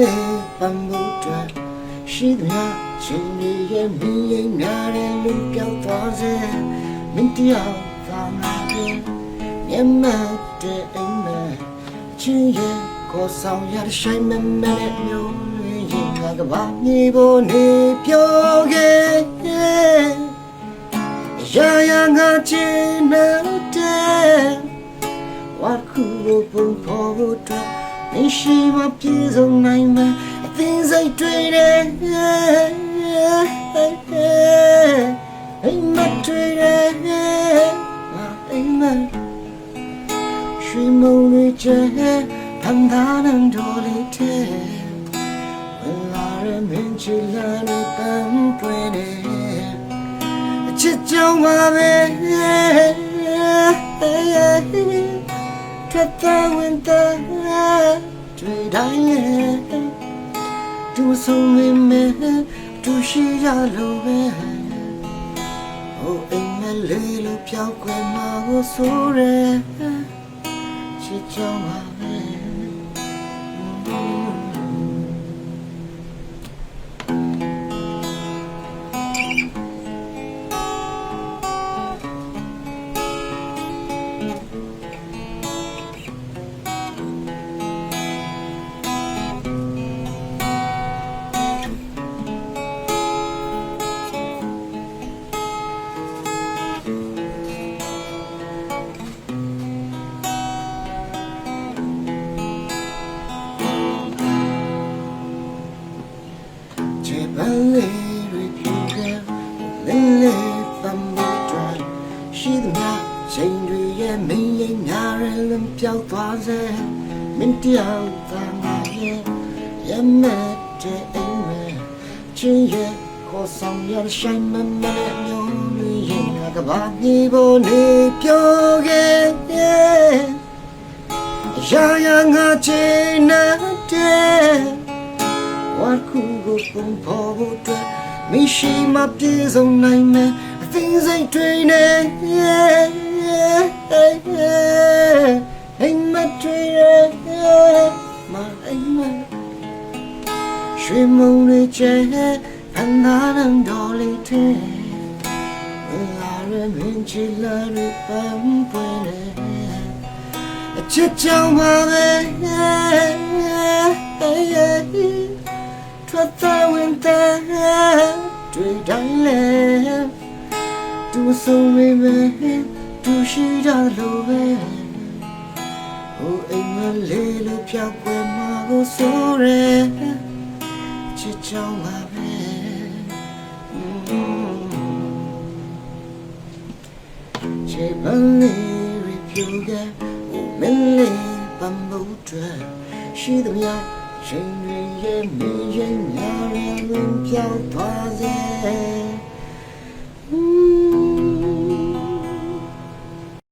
လေပန်းဖို့အတွက်ရှိသမျှချင်းလေးရဲ့မင်းရဲ့နားရဲ့လူပြောက်သွားစေမင်းတရားသာနာရဲ့မြတ်မတဲ့အိမ်မက်ချင်းရဲ့ကိုဆောင်ရတဲ့ရှိုင်းမမဲမျိုးရင်ငါကဘာမြေပေါ်နေပြောခဲ့ရာရာငါချင်းတဲ့ နေရှိမပြေဆုံးနိုင်မအသိစိတ်တွေနဲ့အိမ်မတွေနဲ့အိမ်မရှိမလို့ကျဲတန်တာနံတော်လေးတဲ့ဝလာရမင်းချီလာနဲ့တန်တွေနဲ့အချစ်ကြောင့်ပါပဲ သားဝင်သားတွေ့တိုင်းလေသူဆုံးမင်းမဲသူရှိရလို့ပဲဟိုအိမ်မလေးလို့ပြောက်ွယ်မှာကိုဆိုရဲချစ်ကြောင်ပါပဲ ရဲလွန်ပြောက်သွားစေမင်းတယောက်သာငါရဲ့ရမတ်တဲ့အိမ်မဲချင်းရဲ့ခေါ်ဆောင်ရရှိုင်းမမဲမျိုးလေးရဲ့ကဘာမြေပေါ်နေပြောခဲ့ရာရာငါချင်တဲ့ What could go from forward to me she my peers on nine men things ain't training ain't my training my ain't my ရွှေမုံလေးကျဲဖန်သားနံတော်လေးတဲ့ဝင်လာရမင်းချီလာရပန်းပွင့်လေအချစ်ကြောင့်ပါပဲထွက်သားဝင်တဲ့တွေ့တိုင်းလေသူဆုံးမိမဲသူရှိရလို့ပဲ ဟိုအိမ်မလေးလို့ဖြောက်ွယ်မှာကိုဆိုရဲချစ်ကြောင့်ပါပဲချေပန်းလေးရပြူကမင်းလေးပန်းဖို့တွေ့ရှိသမျှချိန်တွေရဲ့မြင်ရင်ညာရလွန်ပြောက်သွားစေ